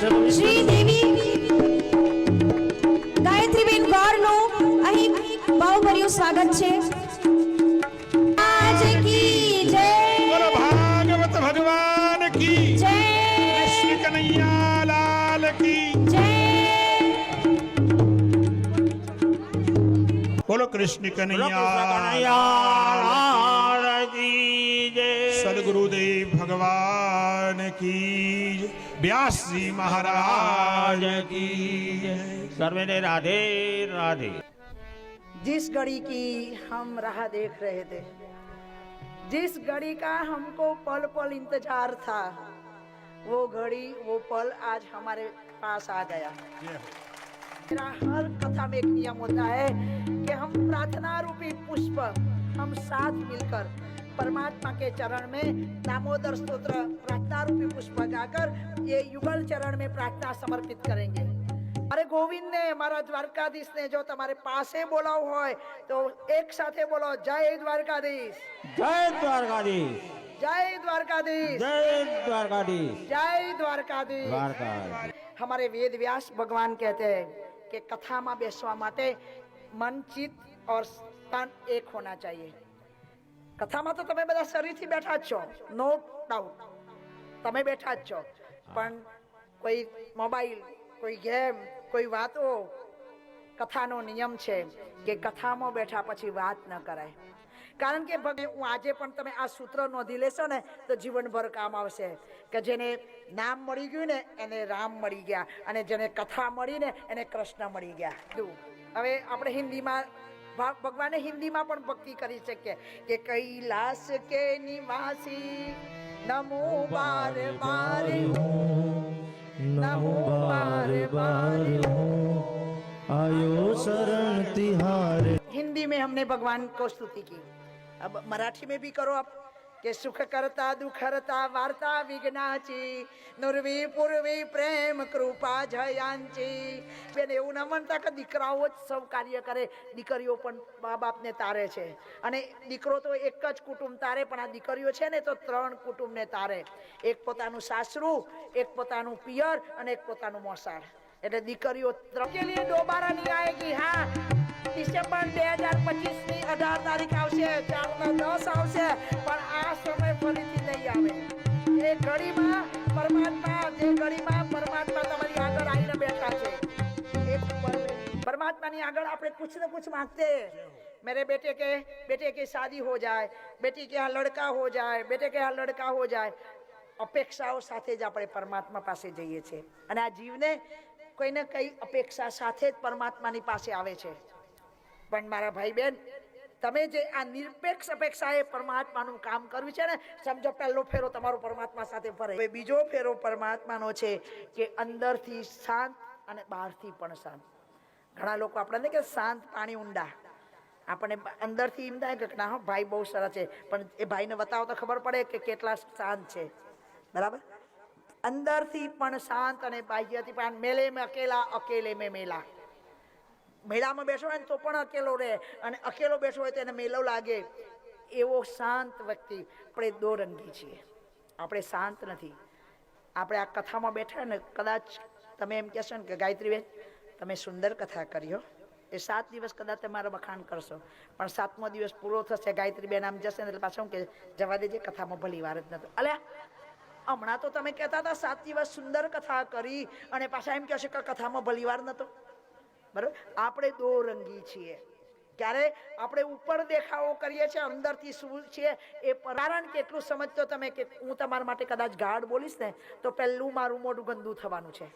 જરૂર શ્રી દેવી ગાયત્રીબેન ગૌરનું અહીં ભાવભર્યું સ્વાગત છે. આજ કી જય. બોલો ભાગવત ભગવાન કી. જય. કૃષ્ણ કનૈયા લાલ કી. જય. બોલો કૃષ્ણ કનૈયા કનૈયા સદગુરુદેવ ભગવાન કી व्यास जी महाराज की सर्वे ने राधे राधे। जिस घड़ी की हम राह देख रहे थे जिस घड़ी का हमको पल पल इंतज़ार था वो घड़ी वो पल आज हमारे पास आ गया। मेरा हर कथा में एक नियम होता है कि हम प्रार्थना रूपी पुष्प हम साथ मिलकर परमात्मा के चरण में दामोदर स्त्रोत्र प्रार्थना रूपी पुष्प गाकर ये युगल चरण में प्रार्थना समर्पित करेंगे અરે ગોવિંદ ને મારા દ્વારકાધીશ ને જો તમારે પાસે બોલાવવું હોય તો એક સાથે બોલો જય દ્વારકાધીશ જય દ્વારકાધીશ જય દ્વારકાધીશ જય દ્વારકાધીશ જય દ્વારકાધીશ દ્વારકાધીશ हमारे वेद व्यास भगवान कहते हैं कि कथा में बेसवा माटे मन चित्त और तन एक होना चाहिए કથામાં તો તમે બધા શરીરથી બેઠા જ છો નો ડાઉટ તમે બેઠા જ છો પણ કોઈ મોબાઈલ, કોઈ ગેમ, કોઈ વાતો કથાનો નિયમ છે કે કથામાં બેઠા પછી વાત ન કરાય. કારણ કે ભગે હું આજે પણ તમે આ સૂત્ર નોંધી લેશો ને તો જીવનભર કામ આવશે કે જેને નામ મળી ગયું ને એને રામ મળી ગયા અને જેને કથા મળી ને એને કૃષ્ણ મળી ગયા. હવે આપણે હિન્દીમાં ભગવાને હિન્દીમાં પણ ભક્તિ કરી શકીએ કે કૈલાસ કે નિવાસી નમો બાર બાર નમો બાર બાર आयो शरण तिहारे हिंदी में हमने भगवान को स्तुति की अब मराठी में भी करो आप કે સુખ કરતા, દુઃખ કરતા વાર્તા વિઘ્નાચી. નુરવી, પૂર્વી, પ્રેમ, કૃપા, જયાંચી. બેન, એવું ન માનતા કે દીકરાઓ જ સૌ કાર્ય કરે. દીકરીઓ પણ મા બાપને તારે છે. અને દીકરો તો એક જ કુટુંબ તારે, પણ આ દીકરીઓ છે ને તો ત્રણ કુટુંબને તારે. એક પોતાનું સાસરું, એક પોતાનું પિયર અને એક પોતાનું મોસાળ. એટલે દીકરીઓ ત્રણ કે લીએ દોબારા નહીં આएगी હા. ડિસેમ્બર બે હજાર પચીસની અઢાર તારીખ આવશે, ચાર ના દસ આવશે. પણ આ સમય ફરીથી લઈ આવે. એ ઘડીમાં પરમાત્મા, જે ઘડીમાં પરમાત્મા તમારી આગળ આવીને બેઠા છે. એ પરમાત્માની આગળ આપણે કુછ ને કુછ માગતે. मेरे बेटे के बेटे की शादी हो जाए बेटी के यहाँ लड़का हो जाए बेटे के यहाँ लड़का हो जाए અપેક્ષાઓ સાથે જ આપણે પરમાત્મા પાસે જઈએ છીએ અને આ જીવને કોઈને કઈ અપેક્ષા સાથે જ પરમાત્માની પાસે આવે છે. પણ મારા ભાઈ બેન તમે જે આ નિરપેક્ષ અપેક્ષાએ પરમાત્માનું કામ કર્યું છે ને, સમજો પહેલો ફેરો તમારો પરમાત્મા સાથે ફરે. હવે બીજો ફેરો પરમાત્માનો છે કે અંદરથી શાંત અને બહારથી પણ શાંત. ઘણા લોકો આપણને કે શાંત પાણી ઊંડા. આપણને અંદરથી એમ થાય કે ના ભાઈ બહુ સરસ છે. પણ એ ભાઈને બતાવો તો ખબર પડે કે કેટલા શાંત છે. બરાબર? અંદરથી પણ શાંત અને બાહ્યથી પણ મેલે મેં અકેલા, અકેલે મેં મેલા. મેળામાં બેસો હોય તો પણ અકેલો રહે અને અકેલો બેસો હોય તો એને મેલો લાગે. એવો શાંત વ્યક્તિ આપણે દોરંગી છીએ. આપણે શાંત નથી. આપણે આ કથામાં બેઠા ને કદાચ તમે એમ કહેશો ને કે ગાયત્રીબેન તમે સુંદર કથા કરી હો. એ સાત દિવસ કદાચ તમારા વખાણ કરશો. પણ સાતમો દિવસ પૂરો થશે ગાયત્રીબેન આમ જશે ને એટલે પાછું કે, જવા દેજે, કથામાં ભલી વાર જ નથી અલ્યા, હમણાં તો તમે કહેતા હતા સાત દિવસ સુંદર કથા કરી અને પાછા એમ કહેશો કે, કથામાં ભલી વાર નતો બરાબર? આપણે દો રંગી છીએ. ક્યારે? આપણે ઉપર દેખાવો કરીએ છીએ, અંદરથી શું છે એ કારણ કે કેટલું સમજતો તમે કે હું તમારા માટે કદાચ ગાઢ બોલીશ ને, તો પહેલું મારું મોઢું ગંદુ થવાનું છે.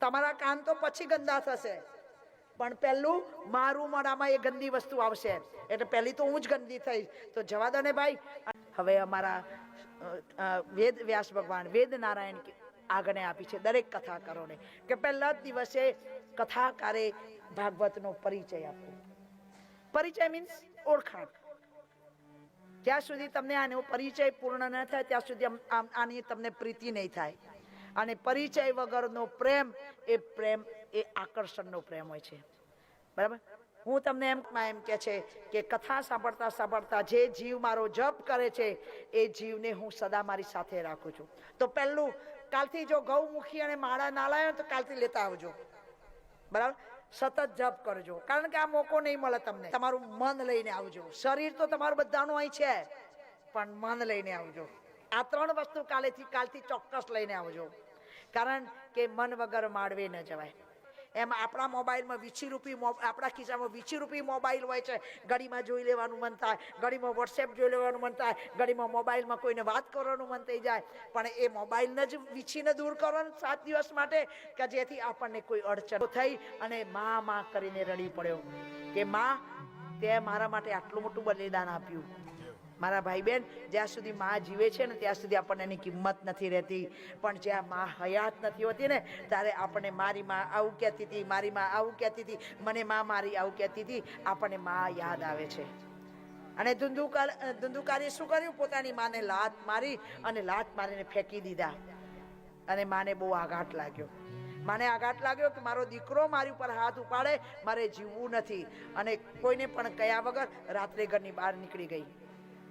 તમારા કાન તો પછી ગંદા થશે. પણ પહેલું મારું મોઢામાં એ ગંદી વસ્તુ આવશે. એટલે પહેલી તો હું જ ગંદી થઈશ. તો જવા દો ને ભાઈ, હવે અમારા વેદ, વ્યાસ ભગવાન વેદ નારાયણ કે આગને આપી છે દરેક કથાકારોને કે પહેલા જ દિવસે કથાકારે ભાગવતનો પરિચય આપવો પરિચય મીન્સ ઓળખાણ. જ્યાં સુધી તમને આનો પરિચય પૂર્ણ ન થાય, ત્યાં સુધી આની તમને પ્રીતિ નહીં થાય. અને પરિચય વગરનો પ્રેમ, એ પ્રેમ, એ આકર્ષણનો પ્રેમ હોય છે. બરાબર? હું તમને એમ એમ કે છે કે કથા સાંભળતા સાંભળતા જે જીવ મારો જપ કરે છે, એ જીવને હું સદા મારી સાથે રાખું છું. તો પહેલું, કાલથી જો ગૌમુખી અને માળા ના લાવ્યો તો કાલથી લેતા આવજો. બરાબર? સતત જપ કરજો. કારણ કે આ મોકો નહીં મળે તમને. તમારું મન લઈને આવજો. શરીર તો તમારું બધાનું અહીં છે, પણ મન લઈને આવજો. આ ત્રણ વસ્તુ કાલેથી કાલથી ચોક્કસ લઈને આવજો. કારણ કે મન વગર માળવે ન જવાય. એમ આપણા મોબાઈલમાં વીછી રૂપી આપણા ખિસ્સામાં વીછી રૂપી મોબાઈલ હોય છે. ઘડીમાં જોઈ લેવાનું મન થાય, ઘડીમાં વોટ્સએપ જોઈ લેવાનું મન થાય, ઘડીમાં મોબાઈલમાં કોઈને વાત કરવાનું મન થઈ જાય. પણ એ મોબાઈલને જ વીછીને દૂર કરવાનું સાત દિવસ માટે કે જેથી આપણને કોઈ અડચણ થઈ અને માં માં કરીને રડી પડ્યો. કે માં, તે મારા માટે આટલું મોટું બલિદાન આપ્યું. મારા ભાઈ બહેન જ્યાં સુધી માં જીવે છે ને ત્યાં સુધી આપણને એની કિંમત નથી રહેતી. પણ જ્યાં માં હયાત નથી હોતી ને, ત્યારે આપણને મારી માં આવું કહેતી હતી, મારી માં આવું કહેતી હતી, મને માં મારી આવું કહેતી હતી. આપણને માં યાદ આવે છે. અને ધુંધુકાર ધુંધુકારીએ શું કર્યું? પોતાની માને લાત મારી અને લાત મારીને ફેંકી દીધા. અને માને બહુ આઘાત લાગ્યો. માને આઘાત લાગ્યો કે મારો દીકરો મારી ઉપર હાથ ઉપાડે, મારે જીવવું નથી. અને કોઈને પણ કયા વગર રાત્રે ઘરની બહાર નીકળી ગઈ.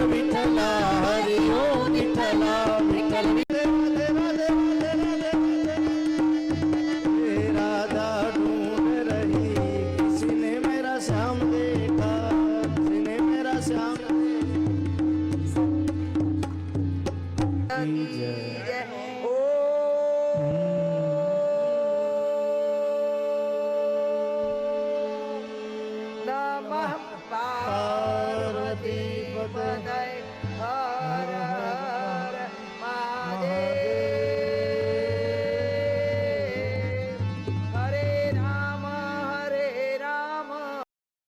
विठला हरि ओम विठला